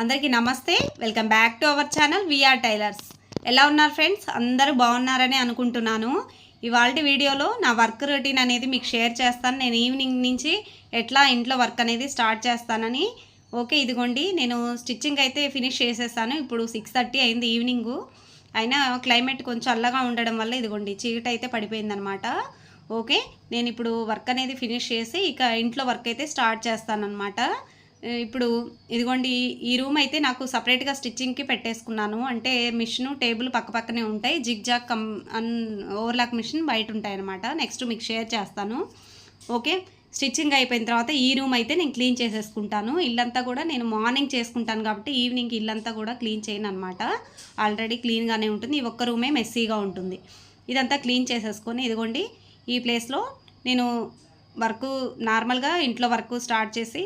అందరికీ నమస్తే. Welcome back to our channel V R tailors. ఎలా ఉన్నారు ఫ్రెండ్స్? అందరూ బాగున్నారని అనుకుంటున్నాను. ఇవాళ వీడియోలో నా వర్క్ రొటీన్ అనేది మీకు షేర్ చేస్తాను. నేను ఈవినింగ్ నుంచి ఎట్లా ఇంట్లో వర్క్ అనేది స్టార్ట్ చేస్తానని. ఓకే ఇదిగోండి. నేను స్టిచ్చింగ్ అయితే ఫినిష్ చేసేసాను. ఇప్పుడు సిక్స్ థర్టీ అయింది ఈవినింగు. అయినా క్లైమేట్ కొంచెం అల్లగా ఉండడం వల్ల ఇదిగోండి చీకటి అయితే పడిపోయిందనమాట. ఓకే నేను ఇప్పుడు వర్క్ అనేది ఫినిష్ చేసి ఇక ఇంట్లో వర్క్ అయితే స్టార్ట్ చేస్తానన్నమాట ఇప్పుడు ఇదిగోండి ఈ రూమ్ అయితే నాకు సపరేట్గా స్టిచ్చింగ్కి పెట్టేసుకున్నాను. అంటే మిషన్ టేబుల్ పక్క పక్కనే ఉంటాయి. Zig zag cum and overlock machine బయట ఉంటాయి అనమాట నెక్స్ట్ మీకు షేర్ చేస్తాను. ఓకే? స్టిచ్చింగ్ అయిపోయిన తర్వాత ఈ రూమ్ అయితే నేను క్లీన్ చేసేసుకుంటాను. ఇల్లంతా కూడా నేను మార్నింగ్ చేసుకుంటాను కాబట్టి ఈవినింగ్ ఇల్లంతా కూడా క్లీన్ చేయను అనమాట ఆల్రెడీ క్లీన్గానే ఉంటుంది. ఈ ఒక్క రూమే మెస్సీగా ఉంటుంది. ఇదంతా క్లీన్ చేసేసుకొని ఇదిగోండి ఈ ప్లేస్లో నేను వర్క్ నార్మల్గా ఇంట్లో వర్క్ స్టార్ట్ చేసి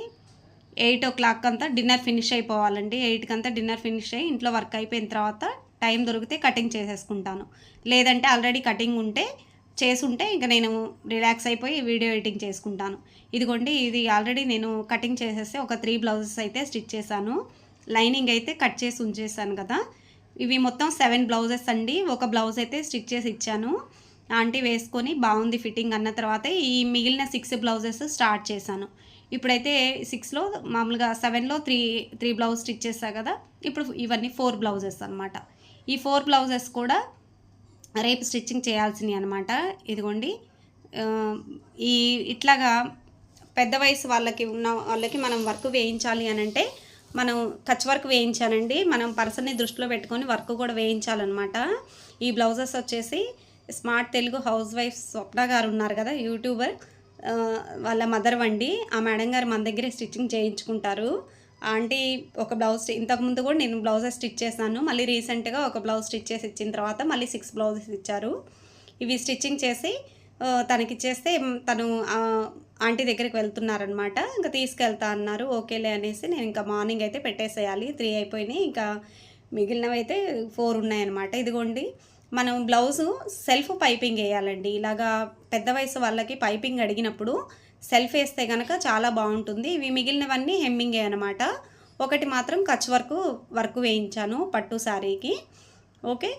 ఎయిట్ ఓ క్లాక్ అంతా డిన్నర్ ఫినిష్ అయిపోవాలండి. ఎయిట్కి అంతా డిన్నర్ ఫినిష్ అయ్యి ఇంట్లో వర్క్ అయిపోయిన తర్వాత టైం దొరికితే కటింగ్ చేసేసుకుంటాను. లేదంటే ఆల్రెడీ కటింగ్ ఉంటే చేసుంటే ఇంకా నేను రిలాక్స్ అయిపోయి వీడియో ఎడిటింగ్ చేసుకుంటాను. ఇదిగోండి ఇది ఆల్రెడీ నేను కటింగ్ చేసేస్తే ఒక త్రీ బ్లౌజెస్ అయితే స్టిచ్ చేశాను. లైనింగ్ అయితే కట్ చేసి ఉంచేసాను కదా. ఇవి మొత్తం సెవెన్ బ్లౌజెస్ అండి. ఒక బ్లౌజ్ అయితే స్టిచ్ చేసి ఇచ్చాను. ఆంటీ వేసుకొని బాగుంది ఫిట్టింగ్ అన్న తర్వాత ఈ మిగిలిన సిక్స్ బ్లౌజెస్ స్టార్ట్ చేశాను. ఇప్పుడైతే సిక్స్లో మామూలుగా సెవెన్లో త్రీ త్రీ బ్లౌజ్ స్టిచ్ చేశా కదా. ఇప్పుడు ఇవన్నీ ఫోర్ బ్లౌజెస్ అనమాట ఈ ఫోర్ బ్లౌజెస్ కూడా రేపు స్టిచ్చింగ్ చేయాల్సినవి అనమాట ఇదిగోండి. ఈ ఇట్లాగా పెద్ద వయసు వాళ్ళకి ఉన్న వాళ్ళకి మనం వర్క్ వేయించాలి అని అంటే మనం కచ్ వర్క్ వేయించాలండి. మనం పర్సన్ని దృష్టిలో పెట్టుకొని వర్క్ కూడా వేయించాలన్నమాట. ఈ బ్లౌజెస్ వచ్చేసి smart Telugu house wife Swapna garu ఉన్నారు కదా యూట్యూబర్. వాళ్ళ మదర్ వండి ఆ మేడం గారు మన దగ్గరే స్టిచ్చింగ్ చేయించుకుంటారు. ఆంటీ ఒక బ్లౌజ్ ఇంతకుముందు కూడా నేను బ్లౌజెస్ స్టిచ్ చేశాను. మళ్ళీ రీసెంట్గా ఒక బ్లౌజ్ స్టిచ్ చేసి ఇచ్చిన తర్వాత మళ్ళీ సిక్స్ బ్లౌజెస్ ఇచ్చారు. ఇవి స్టిచ్చింగ్ చేసి తనకిచ్చేస్తే తను ఆంటీ దగ్గరికి వెళ్తున్నారనమాట ఇంకా తీసుకెళ్తా అన్నారు. ఓకేలే అనేసి నేను ఇంకా మార్నింగ్ అయితే పెట్టేసేయాలి. త్రీ అయిపోయినాయి. ఇంకా మిగిలినవి అయితే ఫోర్ ఉన్నాయన్నమాట. ఇదిగోండి. మనం బ్లౌజు సెల్ఫ్ పైపింగ్ వేయాలండి. ఇలాగా పెద్ద వయసు వాళ్ళకి పైపింగ్ అడిగినప్పుడు సెల్ఫ్ వేస్తే కనుక చాలా బాగుంటుంది. ఇవి మిగిలినవన్నీ హెమ్మింగే అనమాట ఒకటి మాత్రం కచ్ వర్క్ వర్క్ వేయించాను పట్టు శారీకి ఓకే?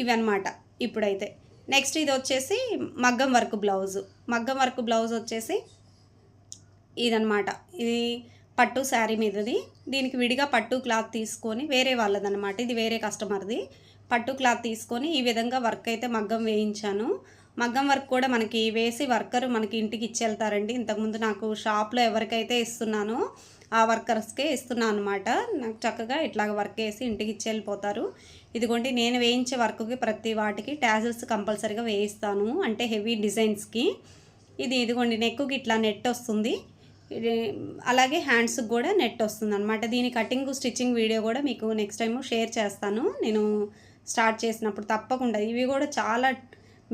ఇవన్నమాట ఇప్పుడైతే. నెక్స్ట్ ఇది వచ్చేసి మగ్గం వర్క్ బ్లౌజు. మగ్గం వర్క్ బ్లౌజ్ వచ్చేసి ఇదనమాట ఇది పట్టు శారీ మీదది. దీనికి విడిగా పట్టు క్లాత్ తీసుకొని వేరే వాళ్ళదనమాట ఇది వేరే కస్టమర్ది. పట్టు క్లాత్ తీసుకొని ఈ విధంగా వర్క్ అయితే మగ్గం వేయించాను. మగ్గం వర్క్ కూడా మనకి వేసి వర్కర్ మనకి ఇంటికి ఇచ్చేళ్తారండి. ఇంతకుముందు నాకు షాప్లో ఎవరికైతే ఇస్తున్నానో ఆ వర్కర్స్కే ఇస్తున్నాను అనమాట నాకు చక్కగా ఇట్లాగ వర్క్ వేసి ఇంటికి ఇచ్చి వెళ్ళిపోతారు ఇదిగోండి నేను వేయించే వర్క్కి ప్రతి వాటికి ట్యాజిల్స్ కంపల్సరీగా వేయిస్తాను. అంటే హెవీ డిజైన్స్కి. ఇది ఇదిగోండి నెక్కుకి ఇట్లా నెట్ వస్తుంది. అలాగే హ్యాండ్స్కి కూడా నెట్ వస్తుంది అనమాట దీని కటింగ్ స్టిచ్చింగ్ వీడియో కూడా మీకు నెక్స్ట్ టైం షేర్ చేస్తాను. నేను స్టార్ట్ చేసినప్పుడు తప్పకుండా ఇవి కూడా చాలా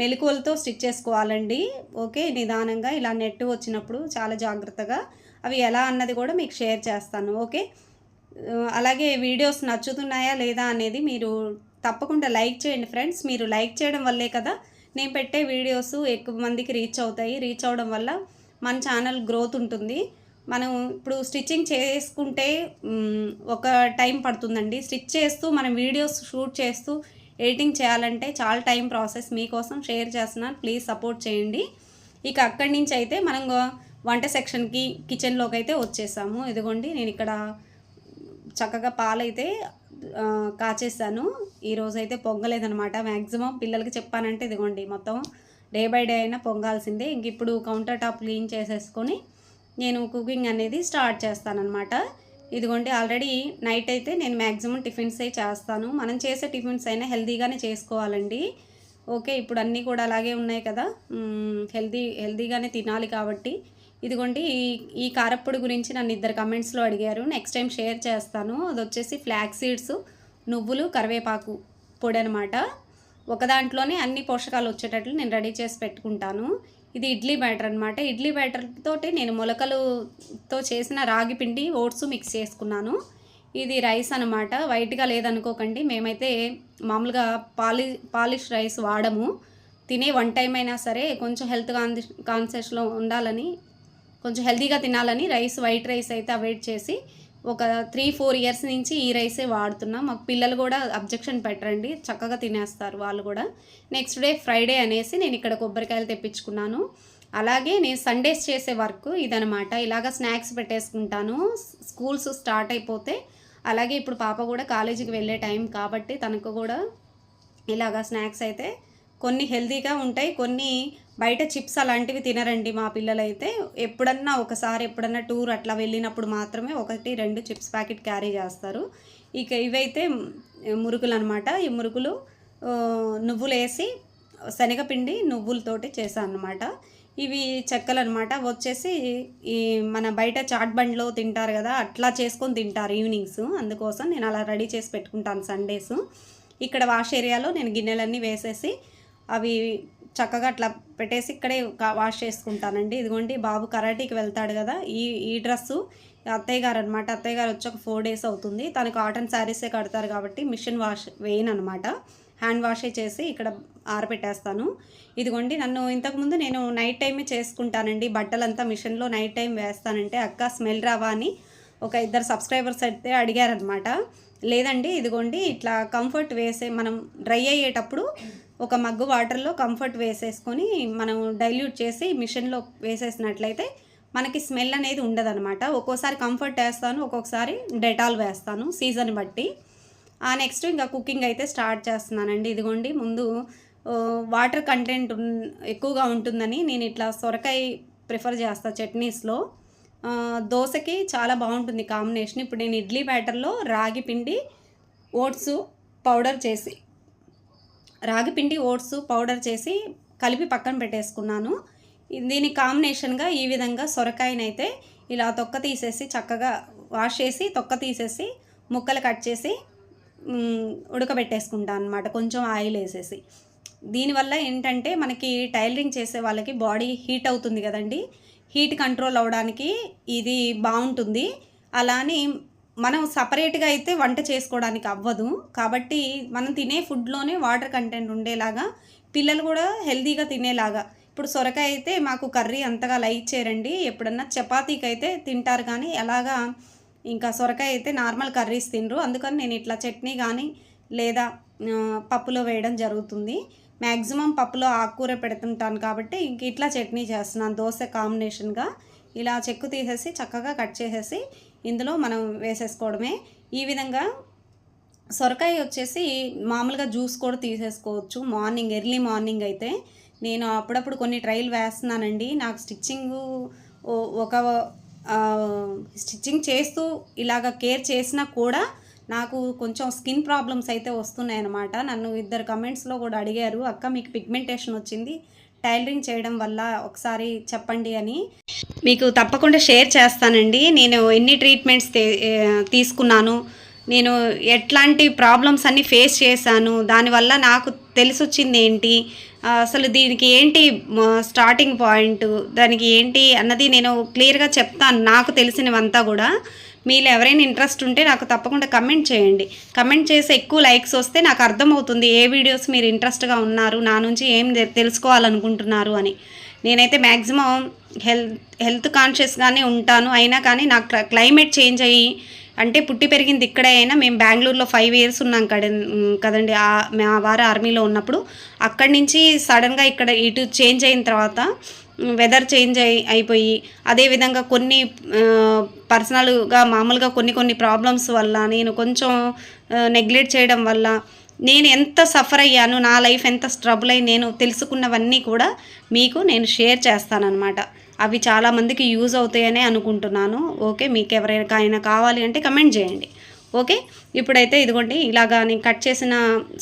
మెలకువలతో స్టిచ్ చేసుకోవాలండి. ఓకే నిదానంగా ఇలా నెట్ వచ్చినప్పుడు చాలా జాగ్రత్తగా అవి ఎలా అన్నది కూడా మీకు షేర్ చేస్తాను. ఓకే అలాగే వీడియోస్ నచ్చుతున్నాయా లేదా అనేది మీరు తప్పకుండా లైక్ చేయండి ఫ్రెండ్స్. మీరు లైక్ చేయడం వల్లే కదా నేను పెట్టే వీడియోస్ ఎక్కువ మందికి రీచ్ అవుతాయి. రీచ్ అవడం వల్ల మన ఛానల్ గ్రోత్ ఉంటుంది. మనం ఇప్పుడు స్టిచ్చింగ్ చేసుకుంటే ఒక టైం పడుతుందండి. స్టిచ్ చేస్తూ మనం వీడియోస్ షూట్ చేస్తూ ఎడిటింగ్ చేయాలంటే చాలా టైం ప్రాసెస్. మీకోసం షేర్ చేస్తున్నాను. ప్లీజ్ సపోర్ట్ చేయండి. ఇక అక్కడి నుంచి అయితే మనం వంట సెక్షన్కి కిచెన్లోకి అయితే వచ్చేసాము. ఇదిగోండి నేను ఇక్కడ చక్కగా పాలైతే కాచేసాను. ఈరోజు అయితే పొంగలేదనమాట మ్యాక్సిమం పిల్లలకి చెప్పానంటే ఇదిగోండి మొత్తం డే బై డే అయినా పొంగాల్సిందే. ఇంక ఇప్పుడు కౌంటర్ టాప్ క్లీన్ చేసేసుకొని నేను కుకింగ్ అనేది స్టార్ట్ చేస్తానన్నమాట. ఇదిగోండి ఆల్రెడీ నైట్ అయితే నేను మ్యాక్సిమం టిఫిన్స్ చేస్తాను. మనం చేసే టిఫిన్స్ అయినా హెల్తీగానే చేసుకోవాలండి. ఓకే ఇప్పుడు అన్నీ కూడా అలాగే ఉన్నాయి కదా. హెల్తీ హెల్తీగానే తినాలి కాబట్టి. ఇదిగోండి ఈ ఈ కారప్పొడి గురించి నన్ను ఇద్దరు కమెంట్స్లో అడిగారు. నెక్స్ట్ టైం షేర్ చేస్తాను. అది వచ్చేసి ఫ్లాక్ సీడ్స్ నువ్వులు కరివేపాకు పొడి అనమాట ఒక దాంట్లోనే అన్ని పోషకాలు వచ్చేటట్లు నేను రెడీ చేసి పెట్టుకుంటాను. ఇది ఇడ్లీ బ్యాటర్ అనమాట ఇడ్లీ బ్యాటర్ తోటి నేను మొలకలుతో చేసిన రాగి పిండి ఓట్స్ మిక్స్ చేసుకున్నాను. ఇది రైస్ అనమాట వైట్గా లేదనుకోకండి. మేమైతే మామూలుగా పాలి పాలిష్ రైస్ వాడము. తినే వన్ టైం అయినా సరే కొంచెం హెల్త్ కాన్ కాన్షియస్లో ఉండాలని కొంచెం హెల్తీగా తినాలని రైస్ వైట్ రైస్ అయితే అవాయిడ్ చేసి ఒక త్రీ ఫోర్ ఇయర్స్ నుంచి ఈ రైసే వాడుతున్నాం. మాకు పిల్లలు కూడా అబ్జెక్షన్ పెట్టరండి. చక్కగా తినేస్తారు వాళ్ళు కూడా. నెక్స్ట్ డే ఫ్రైడే అనేసి నేను ఇక్కడ కొబ్బరికాయలు తెప్పించుకున్నాను. అలాగే నేను సండేస్ చేసే వర్క్ ఇదనమాట ఇలాగ స్నాక్స్ పెట్టేసుకుంటాను. స్కూల్స్ స్టార్ట్ అయిపోతే అలాగే ఇప్పుడు పాప కూడా కాలేజీకి వెళ్ళే టైం కాబట్టి తనకు కూడా ఇలాగ స్నాక్స్ అయితే కొన్ని హెల్తీగా ఉంటాయి కొన్ని బయట చిప్స్ అలాంటివి తినరండి మా పిల్లలైతే. ఎప్పుడన్నా ఒకసారి ఎప్పుడన్నా టూర్ అట్లా వెళ్ళినప్పుడు మాత్రమే ఒకటి రెండు చిప్స్ ప్యాకెట్ క్యారీ చేస్తారు. ఇక ఇవైతే మురుకులు అనమాట ఈ మురుకులు నువ్వులు వేసి శనగపిండి నువ్వులతోటి చేశాను అనమాట ఇవి చెక్కలు అనమాట వచ్చేసి ఈ మన బయట చాట్ బండ్లో తింటారు కదా అట్లా చేసుకొని తింటారు ఈవినింగ్స్. అందుకోసం నేను అలా రెడీ చేసి పెట్టుకుంటాను సండేస్. ఇక్కడ వాష్ ఏరియాలో నేను గిన్నెలన్నీ వేసేసి అవి చక్కగా అట్లా పెట్టేసి ఇక్కడే వాష్ చేసుకుంటానండి. ఇదిగోండి బాబు కరాటీకి వెళ్తాడు కదా ఈ ఈ డ్రెస్సు అత్తయ్య గారు అనమాట అత్తయ్య గారు వచ్చి ఒక ఫోర్ డేస్ అవుతుంది. తను కాటన్ శారీసే కడతారు కాబట్టి మిషన్ వాష్ వేయను అనమాట హ్యాండ్ వాషే చేసి ఇక్కడ ఆరబెట్టేస్తాను ఇదిగోండి నన్ను ఇంతకుముందు నేను నైట్ టైమే చేసుకుంటానండి. బట్టలంతా మిషన్లో నైట్ టైం వేస్తానంటే అక్క స్మెల్ రావా అని ఒక ఇద్దరు సబ్స్క్రైబర్స్ అయితే అడిగారనమాట లేదండి ఇదిగోండి ఇట్లా కంఫర్ట్ వేసే మనం డ్రై అయ్యేటప్పుడు ఒక మగ్గు వాటర్లో కంఫర్ట్ వేసేసుకొని మనం డైల్యూట్ చేసి మిషన్లో వేసేసినట్లయితే మనకి స్మెల్ అనేది ఉండదన్నమాట. ఒక్కోసారి కంఫర్ట్ వేస్తాను ఒక్కొక్కసారి డెటాల్ వేస్తాను సీజన్ బట్టి. ఆ నెక్స్ట్ ఇంకా కుకింగ్ అయితే స్టార్ట్ చేస్తున్నానండి. ఇదిగోండి ముందు వాటర్ కంటెంట్ ఎక్కువగా ఉంటుందని నేను ఇట్లా సొరకాయ ప్రిఫర్ చేస్తాను చట్నీస్లో. దోశకి చాలా బాగుంటుంది కాంబినేషన్. ఇప్పుడు నేను ఇడ్లీ బ్యాటర్లో రాగి పిండి ఓట్స్ పౌడర్ చేసి రాగి పిండి ఓట్స్ పౌడర్ చేసి కలిపి పక్కన పెట్టేసుకున్నాను. దీని కాంబినేషన్గా ఈ విధంగా సొరకాయనైతే ఇలా తొక్క తీసేసి చక్కగా వాష్ చేసి తొక్క తీసేసి ముక్కలు కట్ చేసి ఉడకబెట్టేసుకుంటాను అనమాట కొంచెం ఆయిల్ వేసేసి. దీనివల్ల ఏంటంటే మనకి టైలరింగ్ చేసే వాళ్ళకి బాడీ హీట్ అవుతుంది కదండి. హీట్ కంట్రోల్ అవ్వడానికి ఇది బాగుంటుంది. అలా అని మనం సపరేట్గా అయితే వంట చేసుకోవడానికి అవ్వదు. కాబట్టి మనం తినే ఫుడ్లోనే వాటర్ కంటెంట్ ఉండేలాగా పిల్లలు కూడా హెల్తీగా తినేలాగా. ఇప్పుడు సొరకాయ అయితే మాకు కర్రీ అంతగా లైక్ చేయరండి. ఎప్పుడన్నా చపాతీకి అయితే తింటారు కానీ అలాగా ఇంకా సొరకాయ అయితే నార్మల్ కర్రీస్ తినరు. అందుకని నేను ఇట్లా చట్నీ కానీ లేదా పప్పులో వేయడం జరుగుతుంది. మ్యాక్సిమం పప్పులో ఆకుకూర పెడుతుంటాను కాబట్టి ఇంక ఇట్లా చట్నీ చేస్తున్నాను. దోశ కాంబినేషన్గా. ఇలా చెక్కు తీసేసి చక్కగా కట్ చేసేసి ఇందులో మనం వేసేసుకోవడమే. ఈ విధంగా సొరకాయ వచ్చేసి మామూలుగా జ్యూస్ కూడా తీసేసుకోవచ్చు. మార్నింగ్ ఎర్లీ మార్నింగ్ అయితే నేను అప్పుడప్పుడు కొన్ని ట్రైల్ వేస్తున్నానండి. నాకు స్టిచ్చింగ్ ఒక స్టిచ్చింగ్ చేస్తూ ఇలాగ కేర్ చేసినా కూడా నాకు కొంచెం స్కిన్ ప్రాబ్లమ్స్ అయితే వస్తున్నాయి అన్నమాట నన్ను ఇద్దరు కమెంట్స్లో కూడా అడిగారు అక్క మీకు పిగ్మెంటేషన్ వచ్చింది టైలరింగ్ చేయడం వల్ల ఒకసారి చెప్పండి అని. మీకు తప్పకుండా షేర్ చేస్తానండి. నేను ఎన్ని ట్రీట్మెంట్స్ తీసుకున్నాను. నేను ఎట్లాంటి ప్రాబ్లమ్స్ అన్ని ఫేస్ చేశాను. దానివల్ల నాకు తెలిసొచ్చింది ఏంటి? అసలు దీనికి ఏంటి స్టార్టింగ్ పాయింట్? దానికి ఏంటి అన్నది నేను క్లియర్గా చెప్తాను. నాకు తెలిసినవంతా కూడా. మీరు ఎవరైనా ఇంట్రెస్ట్ ఉంటే నాకు తప్పకుండా కమెంట్ చేయండి. కమెంట్ చేసి ఎక్కువ లైక్స్ వస్తే నాకు అర్థమవుతుంది ఏ వీడియోస్ మీరు ఇంట్రెస్ట్గా ఉన్నారు నా నుంచి ఏం తె- తెలుసుకోవాలనుకుంటున్నారు అని. నేనైతే మ్యాక్సిమం హెల్త్ హెల్త్ కాన్షియస్గానే ఉంటాను. అయినా కానీ నాకు క్ల- క్లైమేట్ చేంజ్ అయ్యి అంటే పుట్టి పెరిగింది ఇక్కడే అయినా మేము బెంగళూరులో ఫైవ్ ఇయర్స్ ఉన్నాం కడ కదండి. ఆ- మా వారు ఆర్మీలో ఉన్నప్పుడు అక్కడి నుంచి సడన్గా ఇక్కడ ఇటు చేంజ్ అయిన తర్వాత వెదర్ చేంజ్ అయి అయిపోయి అదేవిధంగా కొన్ని పర్సనల్గా మామూలుగా కొన్ని కొన్ని ప్రాబ్లమ్స్ వల్ల నేను కొంచెం నెగ్లెక్ట్ చేయడం వల్ల నేను ఎంత సఫర్ అయ్యాను నా లైఫ్ ఎంత స్ట్రబుల్ అయ్యి నేను తెలుసుకున్నవన్నీ కూడా మీకు నేను షేర్ చేస్తానన్నమాట. అవి చాలామందికి యూజ్ అవుతాయనే అనుకుంటున్నాను. ఓకే మీకు ఎవరికైనా కావాలి అంటే కమెంట్ చేయండి. ఓకే ఇప్పుడైతే ఇదిగోండి ఇలాగా నేను కట్ చేసిన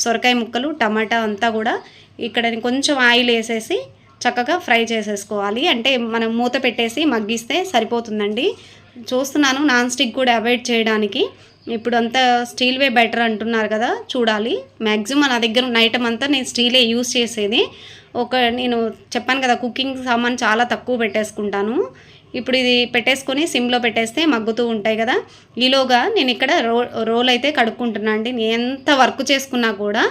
సొరకాయ ముక్కలు టమాటా అంతా కూడా ఇక్కడ కొంచెం ఆయిల్ వేసేసి చక్కగా ఫ్రై చేసేసుకోవాలి. అంటే మనం మూత పెట్టేసి మగ్గిస్తే సరిపోతుందండి. చూస్తున్నాను నాన్ స్టిక్ కూడా అవాయిడ్ చేయడానికి. ఇప్పుడు అంతా స్టీల్వే బెటర్ అంటున్నారు కదా చూడాలి. మ్యాక్సిమం నా దగ్గర ఉన్న ఐటమ్ అంతా నేను స్టీలే యూస్ చేసేది. ఒక నేను చెప్పాను కదా కుకింగ్ సామాన్ చాలా తక్కువ పెట్టేసుకుంటాను. ఇప్పుడు ఇది పెట్టేసుకొని సిమ్లో పెట్టేస్తే మగ్గుతూ ఉంటాయి కదా. ఈలోగా నేను ఇక్కడ రో రోల్ అయితే కడుక్కుంటున్నా అండి. నేను ఎంత వర్క్ చేసుకున్నా కూడా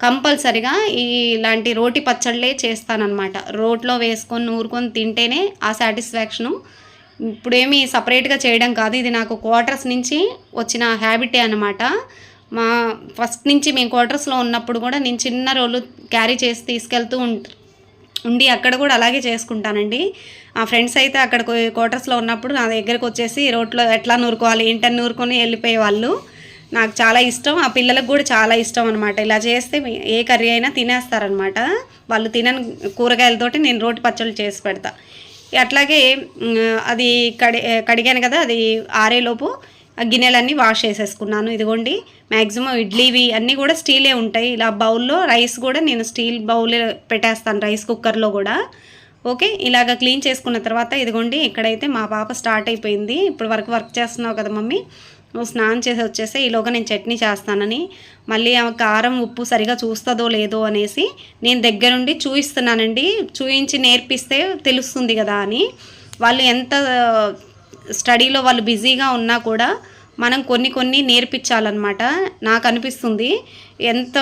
కంపల్సరిగా ఈ ఇలాంటి రోటి పచ్చళ్ళే చేస్తానన్నమాట. రోట్లో వేసుకొని నూరుకొని తింటేనే ఆ సాటిస్ఫాక్షను. ఇప్పుడేమి సపరేట్గా చేయడం కాదు. ఇది నాకు క్వార్టర్స్ నుంచి వచ్చిన హ్యాబిటే అనమాట మా ఫస్ట్ నుంచి మేము క్వార్టర్స్లో ఉన్నప్పుడు కూడా నేను చిన్న రోలు క్యారీ చేసి తీసుకెళ్తూ ఉండి అక్కడ కూడా అలాగే చేసుకుంటానండి. ఆ ఫ్రెండ్స్ అయితే అక్కడ క్వార్టర్స్లో ఉన్నప్పుడు నా దగ్గరకు వచ్చేసి రోడ్లో ఎట్లా నూరుకోవాలి ఏంటని నూరుకొని వెళ్ళిపోయే వాళ్ళు నాకు చాలా ఇష్టం ఆ పిల్లలకు కూడా చాలా ఇష్టం అనమాట ఇలా చేస్తే ఏ కర్రీ అయినా తినేస్తారనమాట వాళ్ళు తినని కూరగాయలతోటి నేను రోటి పచ్చళ్ళు చేసి పెడతా. అట్లాగే అది కడి కడిగాను కదా అది ఆరేలోపు ఆ గిన్నెలన్నీ వాష్ చేసేసుకున్నాను. ఇదిగోండి మ్యాక్సిమం ఇడ్లీవి అన్నీ కూడా స్టీలే ఉంటాయి. ఇలా బౌల్లో రైస్ కూడా నేను స్టీల్ బౌలే పెట్టేస్తాను రైస్ కుక్కర్లో కూడా. ఓకే ఇలాగ క్లీన్ చేసుకున్న తర్వాత ఇదిగోండి ఇక్కడైతే మా పాప స్టార్ట్ అయిపోయింది. ఇప్పుడు వరకు వర్క్ చేస్తున్నావు కదా మమ్మీ. నువ్వు స్నానం చేసి వచ్చేస్తే ఈలోగా నేను చట్నీ చేస్తానని మళ్ళీ ఆమె కారం ఉప్పు సరిగా చూస్తుందో లేదో అనేసి నేను దగ్గరుండి చూపిస్తున్నానండి చూయించి నేర్పిస్తే తెలుస్తుంది కదా అని. వాళ్ళు ఎంత స్టడీలో వాళ్ళు బిజీగా ఉన్నా కూడా మనం కొన్ని కొన్ని నేర్పించాలన్నమాట. నాకు అనిపిస్తుంది ఎంత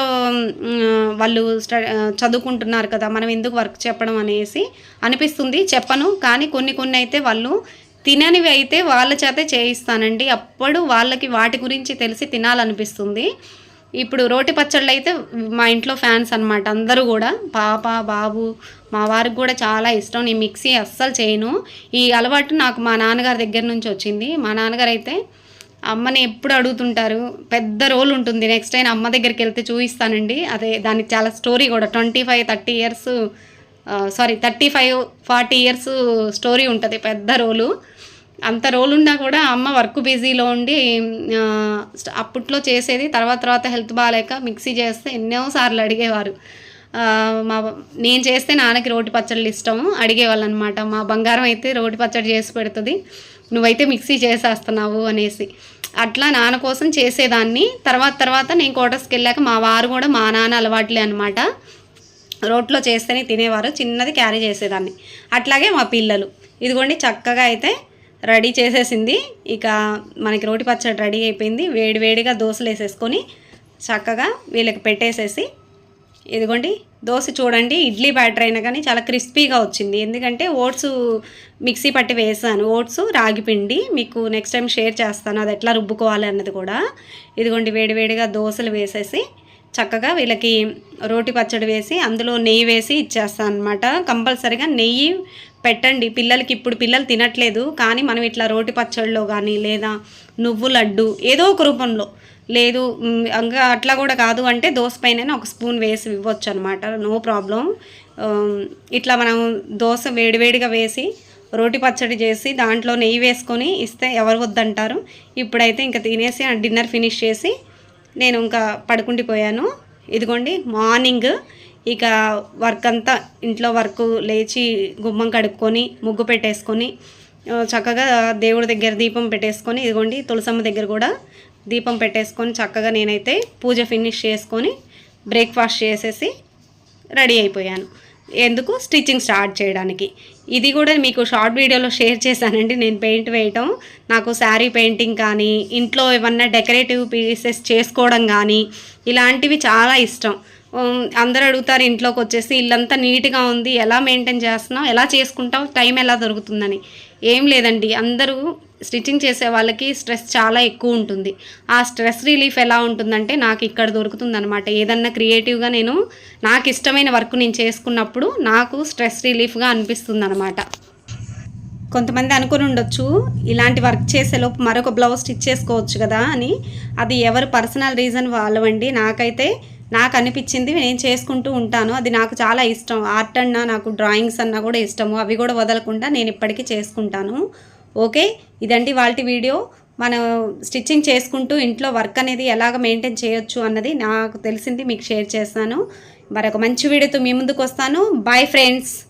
వాళ్ళు స్ట చదువుకుంటున్నారు కదా మనం ఎందుకు వర్క్ చెప్పడం అనేసి అనిపిస్తుంది చెప్పను. కానీ కొన్ని కొన్ని అయితే వాళ్ళు తిననివి అయితే వాళ్ళ చేతే చేయిస్తానండి. అప్పుడు వాళ్ళకి వాటి గురించి తెలిసి తినాలనిపిస్తుంది. ఇప్పుడు రోటి పచ్చళ్ళు అయితే మా ఇంట్లో ఫ్యాన్స్ అనమాట అందరూ కూడా పాప బాబు మా వారికి కూడా చాలా ఇష్టం. నేను మిక్సీ అస్సలు చేయను. ఈ అలవాటు నాకు మా నాన్నగారి దగ్గర నుంచి వచ్చింది. మా నాన్నగారు అయితే అమ్మని ఎప్పుడు అడుగుతుంటారు పెద్ద రోల్ ఉంటుంది. నెక్స్ట్ టైం అమ్మ దగ్గరికి వెళ్తే చూపిస్తానండి అదే దానికి చాలా స్టోరీ కూడా. Twenty five thirty years sorry thirty five forty years story ఉంటుంది పెద్ద రోలు. అంత రోల్ ఉన్నా కూడా అమ్మ వర్క్ బిజీలో ఉండి అప్పట్లో చేసేది తర్వాత తర్వాత హెల్త్ బాగాలేక మిక్సీ చేస్తే ఎన్నోసార్లు అడిగేవారు. మా నేను చేస్తే నాన్నకి రోటి పచ్చళ్ళు ఇష్టం అడిగేవాళ్ళు అనమాట మా బంగారం అయితే రోటి పచ్చడి చేసి పెడుతుంది నువ్వైతే మిక్సీ చేసేస్తున్నావు అనేసి. అట్లా నాన్న కోసం చేసేదాన్ని. తర్వాత తర్వాత నేను కోటర్స్కి వెళ్ళాక మా వారు కూడా మా నాన్న అలవాట్లే అనమాట రోట్లో చేస్తేనే తినేవారు చిన్నది క్యారీ చేసేదాన్ని. అట్లాగే మా పిల్లలు. ఇదిగోండి చక్కగా అయితే రెడీ చేసేసింది. ఇక మనకి రోటి పచ్చడి రెడీ అయిపోయింది. వేడివేడిగా దోశలు వేసేసుకొని చక్కగా వీళ్ళకి పెట్టేసేసి ఇదిగోండి దోశ చూడండి ఇడ్లీ బ్యాటర్ అయినా కానీ చాలా క్రిస్పీగా వచ్చింది. ఎందుకంటే ఓట్స్ మిక్సీ పట్టి వేసాను. ఓట్స్ రాగి పిండి మీకు నెక్స్ట్ టైం షేర్ చేస్తాను. అది ఎట్లా రుబ్బుకోవాలి అన్నది కూడా. ఇదిగోండి వేడివేడిగా దోశలు వేసేసి చక్కగా వీళ్ళకి రోటి పచ్చడి వేసి అందులో నెయ్యి వేసి ఇచ్చేస్తాను అనమాట కంపల్సరిగా నెయ్యి పెట్టండి. పిల్లలకి ఇప్పుడు పిల్లలు తినట్లేదు కానీ మనం ఇట్లా రోటి పచ్చడిలో కానీ లేదా నువ్వు లడ్డు ఏదో ఒక రూపంలో. లేదు ఇంకా అట్లా కూడా కాదు అంటే దోశ పైన ఒక స్పూన్ వేసి ఇవ్వచ్చు అనమాట నో ప్రాబ్లం. ఇట్లా మనం దోశ వేడివేడిగా వేసి రోటి పచ్చడి చేసి దాంట్లో నెయ్యి వేసుకొని ఇస్తే ఎవరు వద్దంటారు? ఇప్పుడైతే ఇంకా తినేసి ఆ డిన్నర్ ఫినిష్ చేసి నేను ఇంకా పడుకుండిపోయాను. ఇదిగోండి మార్నింగ్ ఇక వర్క్ అంతా ఇంట్లో వర్క్ లేచి గుమ్మం కడుక్కొని ముగ్గు పెట్టేసుకొని చక్కగా దేవుడి దగ్గర దీపం పెట్టేసుకొని ఇదిగోండి తులసమ్మ దగ్గర కూడా దీపం పెట్టేసుకొని చక్కగా నేనైతే పూజ ఫినిష్ చేసుకొని బ్రేక్ఫాస్ట్ చేసేసి రెడీ అయిపోయాను. ఎందుకు? స్టిచ్చింగ్ స్టార్ట్ చేయడానికి. ఇది కూడా మీకు షార్ట్ వీడియోలో షేర్ చేశానండి. నేను పెయింట్ వేయటం నాకు శారీ పెయింటింగ్ కానీ ఇంట్లో ఏమన్నా డెకరేటివ్ పీసెస్ చేసుకోవడం కానీ ఇలాంటివి చాలా ఇష్టం. అందరూ అడుగుతారు ఇంట్లోకి వచ్చేసి ఇల్లంతా నీట్గా ఉంది ఎలా మెయింటైన్ చేస్తున్నావు ఎలా చేసుకుంటావు టైం ఎలా దొరుకుతుందని. ఏం లేదండి అందరూ స్టిచ్చింగ్ చేసే వాళ్ళకి స్ట్రెస్ చాలా ఎక్కువ ఉంటుంది. ఆ స్ట్రెస్ రిలీఫ్ ఎలా ఉంటుందంటే నాకు ఇక్కడ దొరుకుతుందనమాట ఏదన్నా క్రియేటివ్గా నేను నాకు ఇష్టమైన వర్క్ నేను చేసుకున్నప్పుడు నాకు స్ట్రెస్ రిలీఫ్గా అనిపిస్తుంది అనమాట కొంతమంది అనుకుని ఉండొచ్చు ఇలాంటి వర్క్ చేసేలోపు మరొక బ్లౌజ్ స్టిచ్ చేసుకోవచ్చు కదా అని. అది ఎవరు పర్సనల్ రీజన్ వాళ్ళవండి. నాకైతే నాకు అనిపించింది నేను చేసుకుంటూ ఉంటాను. అది నాకు చాలా ఇష్టం. ఆర్ట్ అన్నా నాకు డ్రాయింగ్స్ అన్నా కూడా ఇష్టము. అవి కూడా వదలకుండా నేను ఇప్పటికీ చేసుకుంటాను. ఓకే? ఇదండి వాళ్ళ వీడియో. మనం స్టిచ్చింగ్ చేసుకుంటూ ఇంట్లో వర్క్ అనేది ఎలాగ మెయింటైన్ చేయొచ్చు అన్నది నాకు తెలిసింది మీకు షేర్ చేస్తాను. మరొక మంచి వీడియోతో మీ ముందుకు వస్తాను. Bye friends!